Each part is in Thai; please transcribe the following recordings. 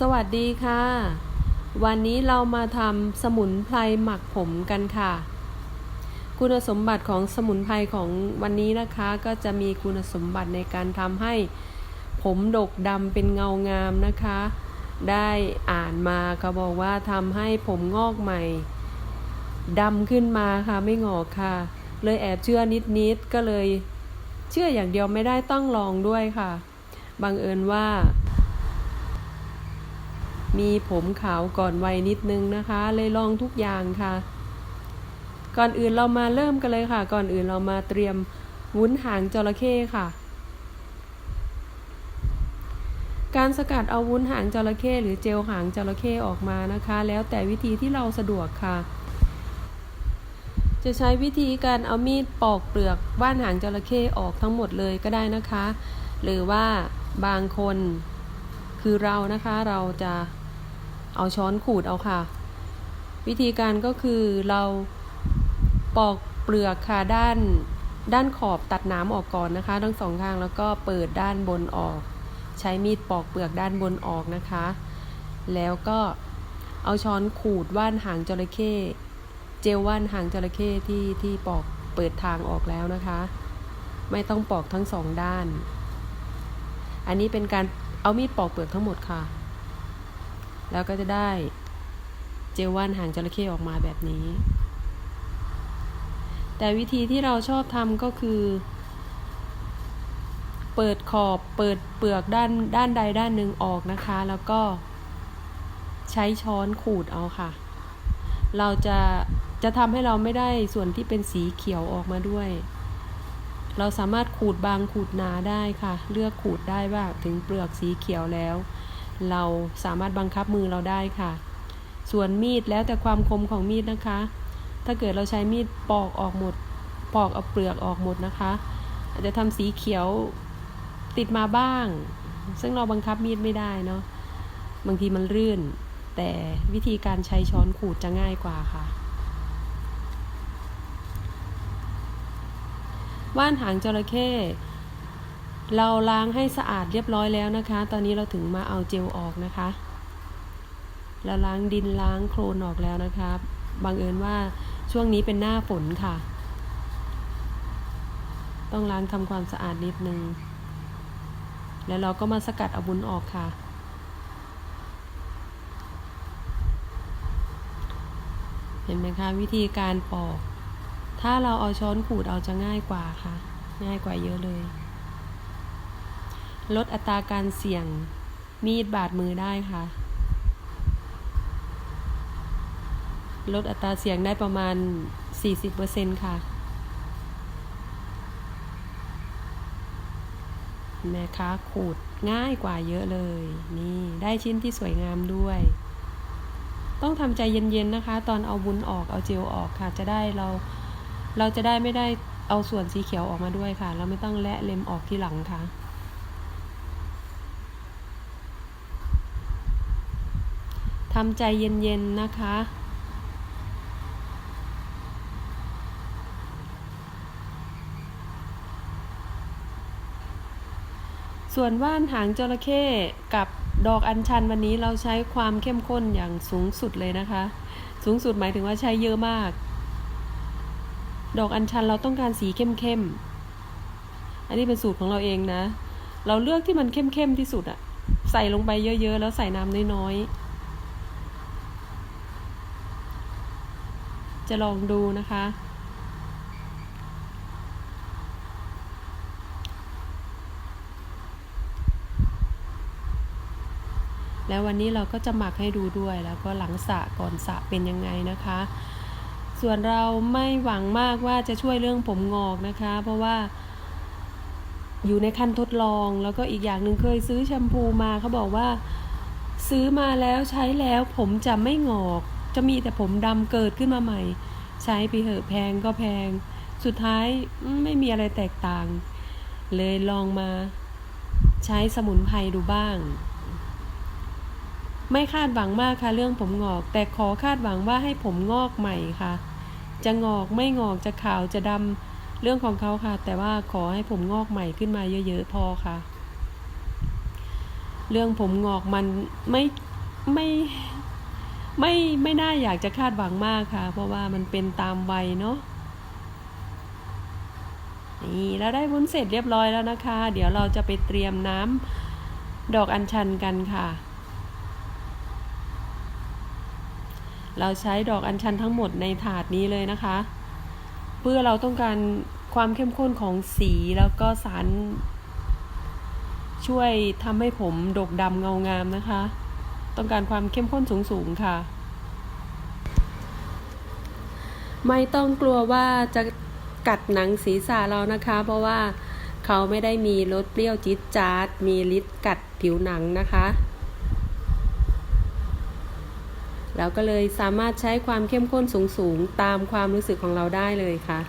สวัสดีค่ะ วันนี้เรามาทำสมุนไพรหมักผมกันค่ะ คุณสมบัติของสมุนไพรของวันนี้นะคะ ก็จะมีคุณสมบัติในการทำให้ผมดกดำเป็นเงางามนะคะ ได้อ่านมาเขาบอกว่าทำให้ผมงอกใหม่ดำขึ้นมาค่ะไม่งอกค่ะ เลยแอบเชื่อนิดๆก็เลย เชื่ออย่างเดียวไม่ได้ต้องลองด้วยค่ะ บังเอิญว่า มีผมขาวก่อนวัยนิดนึงนะคะ เลยลองทุกอย่างค่ะ ก่อนอื่นเรามาเริ่มกันเลยค่ะ ก่อนอื่นเรามาเตรียมวุ้นหางจระเข้ค่ะ การสกัดเอาวุ้นหางจระเข้หรือเจลหางจระเข้ออกมานะคะ แล้วแต่วิธีที่เราสะดวกค่ะ จะใช้วิธีการเอามีดปอกเปลือกว่านหางจระเข้ออกทั้งหมดเลยก็ได้นะคะ หรือว่าบางคนคือเรานะคะเราจะ เอาช้อนขูดเอาค่ะ วิธีการก็คือเราปอกเปลือกค่ะด้านด้านขอบตัดน้ำออกก่อนนะคะ ทั้งสองข้างแล้วก็เปิดด้านบนออก ใช้มีดปอกเปลือกด้านบนออกนะคะ แล้วก็เอาช้อนขูดว่านหางจระเข้เจลว่านหางจระเข้ที่ที่ปอกเปิดทางออกแล้วนะคะ ไม่ต้องปอกทั้งสองด้าน อันนี้เป็นการเอามีดปอกเปลือกทั้งหมดค่ะ แล้วก็จะได้เจลว่านหางจระเข้ออกมาแบบนี้ แต่วิธีที่เราชอบทำก็คือ เปิดขอบเปิดเปลือกด้านด้านใดด้านหนึ่งออกนะคะ แล้วก็ใช้ช้อนขูดเอาค่ะ เราจะจะทำให้เราไม่ได้ส่วนที่เป็นสีเขียวออกมาด้วย เราสามารถขูดบางขูดหนาได้ค่ะ เลือกขูดได้ว่าถึงเปลือกสีเขียวแล้ว เราสามารถบังคับมือเราได้ค่ะ ส่วนมีดแล้วแต่ความคมของมีดนะคะ ถ้าเกิดเราใช้มีดปอกออกหมด ปอกเอาเปลือกออกหมดนะคะ อาจจะทำสีเขียวติดมาบ้าง ซึ่งเราบังคับมีดไม่ได้เนาะ บางทีมันรื่น แต่วิธีการใช้ช้อนขูดจะง่ายกว่าค่ะว่านหางจระเข้ เราล้างให้สะอาดเรียบร้อยแล้วนะคะ ตอนนี้เราถึงมาเอาเจลออกนะคะแล้วล้างดินล้างโคลนออกแล้วนะคะบังเอิญว่าช่วงนี้เป็นหน้าฝนค่ะ ต้องล้างทำความสะอาดนิดนึง แล้วเราก็มาสกัดเอาบุญออกค่ะ เห็นไหมคะวิธีการปอก ถ้าเราเอาช้อนขูดเอาจะง่ายกว่าค่ะ ง่ายกว่าเยอะเลย ลดอัตราการเสี่ยงมีดบาดมือได้ค่ะ ลดอัตราเสี่ยงได้ประมาณ 40%ค่ะแม่คะขูดง่ายกว่าเยอะเลย นี่ได้ชิ้นที่สวยงามด้วย ต้องทำใจเย็นๆนะคะ ตอนเอาบุญออกเอาเจลออกค่ะ จะได้เรา เราจะได้ไม่ได้เอาส่วนสีเขียวออกมาด้วยค่ะ เราไม่ต้องและเล็มออกที่หลังค่ะ ทำใจเย็นๆนะคะ ส่วนว่านหางจระเข้กับดอกอัญชันวันนี้เราใช้ความเข้มข้นอย่างสูงสุดเลยนะคะ สูงสุดหมายถึงว่าใช้เยอะมาก ดอกอัญชันเราต้องการสีเข้มๆ อันนี้เป็นสูตรของเราเองนะ เราเลือกที่มันเข้มๆที่สุดอะใส่ลงไปเยอะๆ แล้วใส่น้ำน้อยๆ จะลองดูนะคะ แล้ววันนี้เราก็จะหมักให้ดูด้วยแล้วก็หลังสะก่อนสะเป็นยังไงนะคะ ส่วนเราไม่หวังมากว่าจะช่วยเรื่องผมงอกนะคะ เพราะว่าอยู่ในขั้นทดลองแล้วก็อีกอย่างหนึ่งเคยซื้อแชมพูมาเขาบอกว่า ซื้อมาแล้วใช้แล้วผมจะไม่งอก จะมีแต่ผมดำเกิดขึ้นมาใหม่ ใช้ไปเหอะแพงก็แพง สุดท้ายไม่มีอะไรแตกต่าง เลยลองมาใช้สมุนไพรดูบ้าง ไม่คาดหวังมากค่ะเรื่องผมงอก แต่ขอคาดหวังว่าให้ผมงอกใหม่ค่ะ จะงอกไม่งอกจะขาวจะดำเรื่องของเขาค่ะ แต่ว่าขอให้ผมงอกใหม่ขึ้นมาเยอะๆพอค่ะ เรื่องผมงอกมันไม่ไม่ ไม่ไม่น่าอยากจะคาดหวังมากค่ะ เพราะว่ามันเป็นตามวัยเนาะนี่เราได้วุ้นเสร็จเรียบร้อยแล้วนะคะ เดี๋ยวเราจะไปเตรียมน้ำดอกอัญชันกันค่ะ เราใช้ดอกอัญชันทั้งหมดในถาดนี้เลยนะคะ เพื่อเราต้องการความเข้มข้นของสีแล้วก็สาร ช่วยทำให้ผมดกดำเงางามนะคะ ต้องการความเข้มข้นสูงๆค่ะ ไม่ต้องกลัวว่าจะกัดหนังศีรษะเรานะคะ เพราะว่าเขาไม่ได้มีรสเปรี้ยวจี๊ดจ๊าด มีฤทธิ์กัดผิวหนังนะคะแล้วก็เลยสามารถใช้ความเข้มข้นสูงๆ ตามความรู้สึกของเราได้เลยค่ะ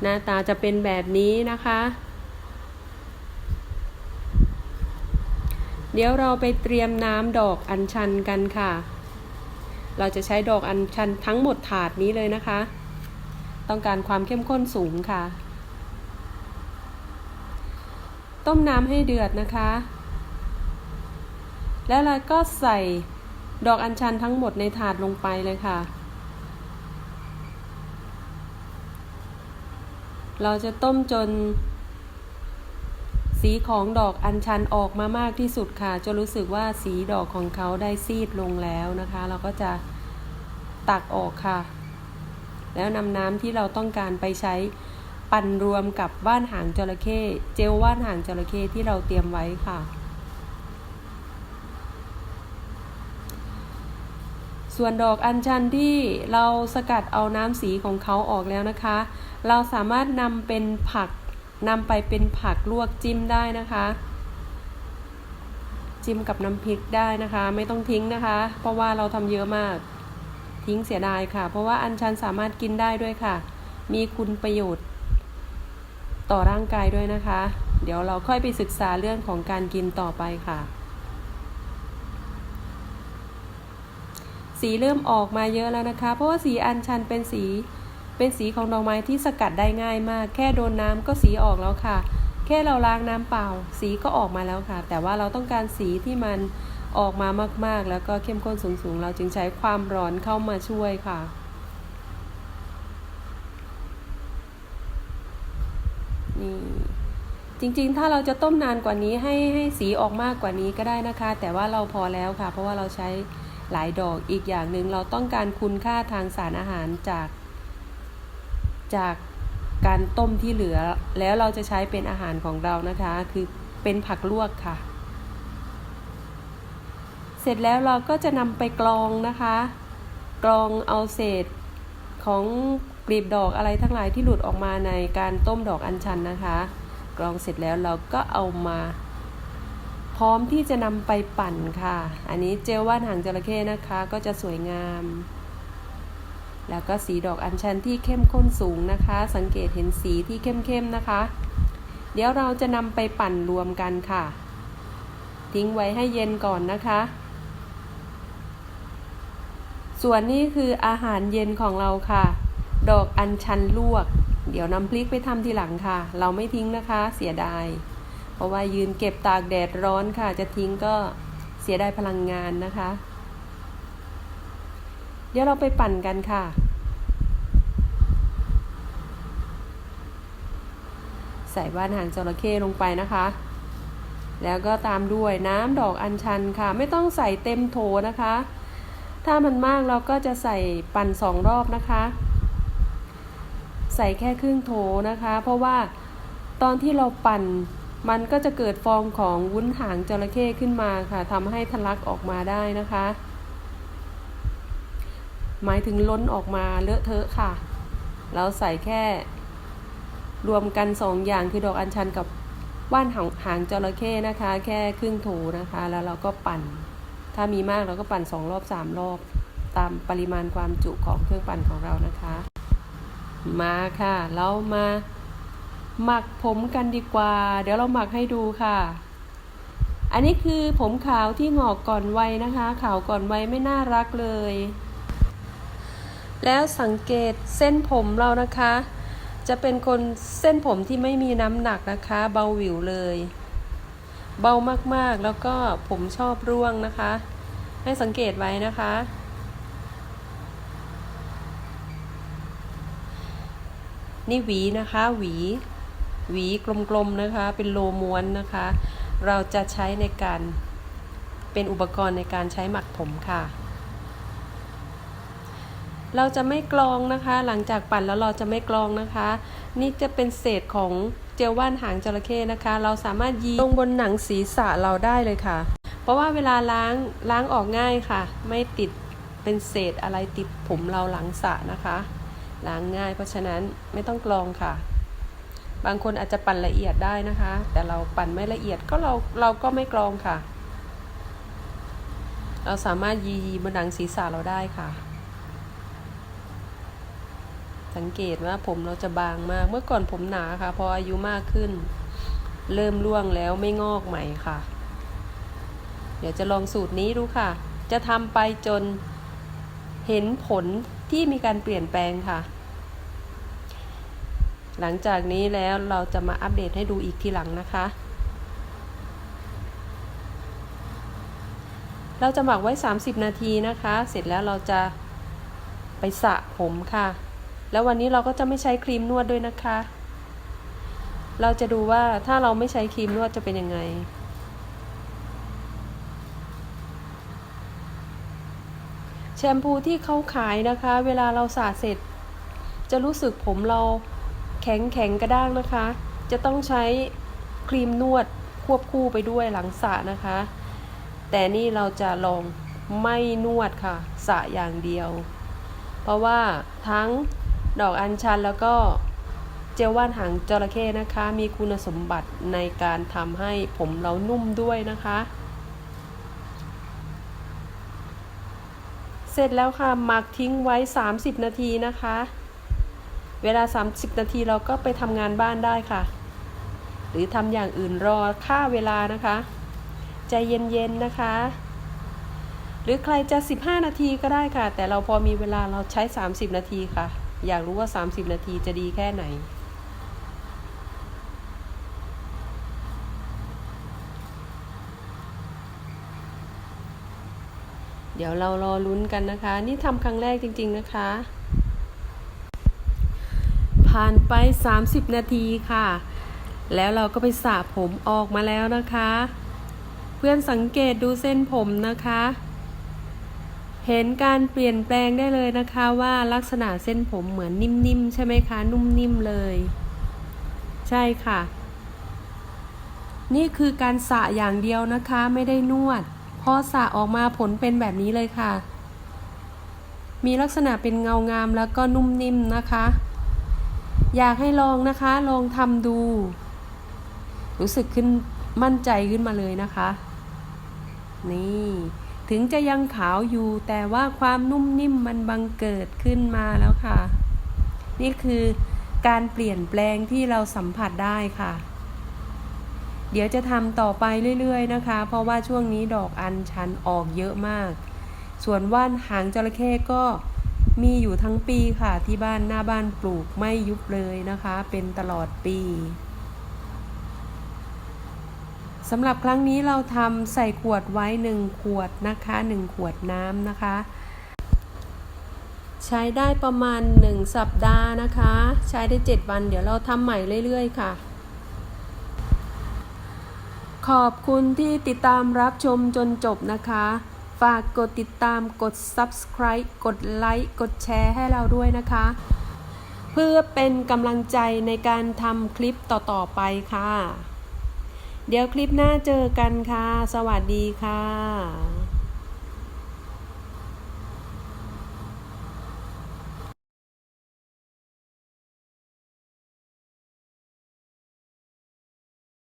หน้าตาจะเป็นแบบนี้นะคะ เดี๋ยวเราไปเตรียมน้ำดอกอัญชันกันค่ะ เราจะใช้ดอกอัญชันทั้งหมดถาดนี้เลยนะคะ ต้องการความเข้มข้นสูงค่ะ ต้มน้ำให้เดือดนะคะ แล้วเราก็ใส่ดอกอัญชันทั้งหมดในถาดลงไปเลยค่ะ เราจะต้มจน สีของดอกอัญชันออกมามากที่สุดค่ะจนรู้สึกว่าสีดอกของเขาได้ซีดลงแล้วนะคะ เราก็จะตักออกค่ะ แล้วนำน้ำที่เราต้องการไปใช้ปั่นรวมกับว่านหางจระเข้เจลว่านหางจระเข้ที่เราเตรียมไว้ค่ะ ส่วนดอกอัญชันที่เราสกัดเอาน้ำสีของเขาออกแล้วนะคะ เราสามารถนำเป็นผัก นำไปเป็นผักลวกจิ้มได้นะคะ จิ้มกับน้ำพริกได้นะคะ ไม่ต้องทิ้งนะคะ เพราะว่าเราทำเยอะมาก ทิ้งเสียดายค่ะ เพราะว่าอัญชันสามารถกินได้ด้วยค่ะ มีคุณประโยชน์ต่อร่างกายด้วยนะคะ เดี๋ยวเราค่อยไปศึกษาเรื่องของการกินต่อไปค่ะ สีเริ่มออกมาเยอะแล้วนะคะ เพราะว่าสีอัญชันเป็นสี เป็นสีของดอกไม้ที่สกัดได้ง่ายมาก แค่โดนน้ำก็สีออกแล้วค่ะ แค่เราล้างน้ำเปล่า สีก็ออกมาแล้วค่ะ แต่ว่าเราต้องการสีที่มันออกมามากๆ แล้วก็เข้มข้นสูงๆ เราจึงใช้ความร้อนเข้ามาช่วยค่ะนี่จริงๆ ถ้าเราจะต้มนานกว่านี้ให้ให้สีออกมากกว่านี้ก็ได้นะคะ แต่ว่าเราพอแล้วค่ะ เพราะว่าเราใช้หลายดอกอีกอย่างหนึ่งเราต้องการคุณค่าทางสารอาหารจาก จากการต้มที่เหลือ แล้วเราจะใช้เป็นอาหารของเรานะคะ คือเป็นผักลวกค่ะ เสร็จแล้วเราก็จะนำไปกรองนะคะ กรองเอาเศษของกลีบดอกอะไรทั้งหลายที่หลุดออกมาในการต้มดอกอัญชันนะคะ กรองเสร็จแล้วเราก็เอามา พร้อมที่จะนำไปปั่นค่ะ อันนี้เจลว่านหางจระเข้นะคะ ก็จะสวยงาม แล้วก็สีดอกอัญชันที่เข้มข้นสูงนะคะ สังเกตเห็นสีที่เข้มๆนะคะ เดี๋ยวเราจะนำไปปั่นรวมกันค่ะ ทิ้งไว้ให้เย็นก่อนนะคะ ส่วนนี้คืออาหารเย็นของเราค่ะ ดอกอัญชันลวก เดี๋ยวนำพริกไปทำทีหลังค่ะ เราไม่ทิ้งนะคะเสียดาย เพราะว่ายืนเก็บตากแดดร้อนค่ะ จะทิ้งก็เสียดายพลังงานนะคะ เดี๋ยวเราไปปั่นกันค่ะ ใส่ว่านหางจระเข้ลงไปนะคะ แล้วก็ตามด้วยน้ำดอกอัญชันค่ะ ไม่ต้องใส่เต็มโถนะคะ ถ้ามันมากเราก็จะใส่ปั่นสองรอบนะคะ ใส่แค่ครึ่งโถนะคะ เพราะว่าตอนที่เราปั่นมันก็จะเกิดฟองของวุ้นหางจระเข้ขึ้นมาค่ะทำให้ทะลักออกมาได้นะคะ หมายถึงล้นออกมาเลอะเทอะค่ะ เราใส่แค่ รวมกันสองอย่างคือดอกอัญชันกับว่านหางหางจระเข้นะคะ แค่ครึ่งโถนะคะ แล้วเราก็ปั่น ถ้ามีมากเราก็ปั่นสองรอบสามรอบ ตามปริมาณความจุของเครื่องปั่นของเรานะคะ มาค่ะ เรามาหมักผมกันดีกว่า เดี๋ยวเราหมักให้ดูค่ะ อันนี้คือผมขาวที่งอกก่อนวัยนะคะ ขาวก่อนวัยไม่น่ารักเลย แล้วสังเกตเส้นผมเรานะคะ จะเป็นคนเส้นผมที่ไม่มีน้ำหนักนะคะ เบาหวิวเลย เบามากๆแล้วก็ผมชอบร่วงนะคะ ให้สังเกตไว้นะคะ นี่หวีนะคะหวี หวีกลมๆนะคะ เป็นโลม้วนนะคะ เราจะใช้ในการเป็นอุปกรณ์ในการใช้หมักผมค่ะ เราจะไม่กรองนะคะ หลังจากปั่นแล้วเราจะไม่กรองนะคะ นี่จะเป็นเศษของเจลว่านหางจระเข้นะคะ เราสามารถยีลงบนหนังศีรษะเราได้เลยค่ะ เพราะว่าเวลาล้างล้างออกง่ายค่ะ ไม่ติดเป็นเศษอะไรติดผมเราหลังสระนะคะ ล้างง่าย เพราะฉะนั้นไม่ต้องกรองค่ะ บางคนอาจจะปั่นละเอียดได้นะคะ แต่เราปั่นไม่ละเอียดก็เราเราก็ไม่กรองค่ะ เราสามารถยีบนหนังศีรษะเราได้ค่ะ สังเกตว่าผมเราจะบางมาก เมื่อก่อนผมหนาค่ะ พออายุมากขึ้น เริ่มร่วงแล้วไม่งอกใหม่ค่ะ เดี๋ยวจะลองสูตรนี้ดูค่ะ จะทำไปจนเห็นผลที่มีการเปลี่ยนแปลงค่ะ หลังจากนี้แล้วเราจะมาอัปเดตให้ดูอีกทีหลังนะคะ เราจะหมักไว้ 30 นาทีนะคะ เสร็จแล้วเราจะไปสระผมค่ะ แล้ววันนี้เราก็จะไม่ใช้ครีมนวดด้วยนะคะ เราจะดูว่าถ้าเราไม่ใช้ครีมนวดจะเป็นยังไง แชมพูที่เขาขายนะคะ เวลาเราสระเสร็จ จะรู้สึกผมเราแข็งแข็งกระด้างนะคะ จะต้องใช้ครีมนวดควบคู่ไปด้วยหลังสระนะคะ แต่นี่เราจะลองไม่นวดค่ะสระอย่างเดียว เพราะว่าทั้ง ดอกอัญชันแล้วก็เจลว่านหางจระเข้นะคะ มีคุณสมบัติในการทำให้ผมเรานุ่มด้วยนะคะ เสร็จแล้วค่ะหมักทิ้งไว้ 30 นาทีนะคะ เวลา 30 นาทีเราก็ไปทำงานบ้านได้ค่ะ หรือทำอย่างอื่นรอค่าเวลานะคะ ใจเย็นๆนะคะ หรือใครจะ 15 นาทีก็ได้ค่ะ แต่เราพอมีเวลาเราใช้ 30 นาทีค่ะ อยากรู้ว่า 30 นาทีจะดีแค่ไหน เดี๋ยวเรารอลุ้นกันนะคะ นี่ทำครั้งแรกจริง ๆ นะคะ ผ่านไป 30 นาทีค่ะ แล้วเราก็ไปสระผมออกมาแล้วนะคะ เพื่อนสังเกตดูเส้นผมนะคะ เห็นการเปลี่ยนแปลงได้เลยนะคะว่าลักษณะเส้นผมเหมือนนิ่มๆ ใช่ไหมคะ นุ่มนิ่มเลย ใช่ค่ะ นี่คือการสระอย่างเดียวนะคะไม่ได้นวดพอสระออกมาผลเป็นแบบนี้เลยค่ะ มีลักษณะเป็นเงางามแล้วก็นุ่มนิ่มนะคะ อยากให้ลองนะคะ ลองทำดู รู้สึกขึ้นมั่นใจขึ้นมาเลยนะคะ นี่ ถึงจะยังขาวอยู่ แต่ว่าความนุ่มนิ่มมันบังเกิดขึ้นมาแล้วค่ะ นี่คือการเปลี่ยนแปลงที่เราสัมผัสได้ค่ะ เดี๋ยวจะทำต่อไปเรื่อยๆนะคะ เพราะว่าช่วงนี้ดอกอัญชันออกเยอะมาก ส่วนว่านหางจระเข้ก็มีอยู่ทั้งปีค่ะที่บ้านหน้าบ้านปลูกไม่ยุบเลยนะคะ เป็นตลอดปี สำหรับครั้งนี้เราทำใส่ขวดไว้หนึ่งขวดนะคะหนึ่งขวดน้ำนะคะ ใช้ได้ประมาณ 1 สัปดาห์นะคะ ใช้ได้ 7 วัน เดี๋ยวเราทำใหม่เรื่อยๆ ค่ะ ขอบคุณที่ติดตามรับชมจนจบนะคะ ฝากกดติดตามกด subscribe กดไลค์กดแชร์ให้เราด้วยนะคะ เพื่อเป็นกำลังใจในการทำคลิปต่อๆไปค่ะ เดี๋ยวคลิปหน้าเจอกันค่ะ สวัสดีค่ะ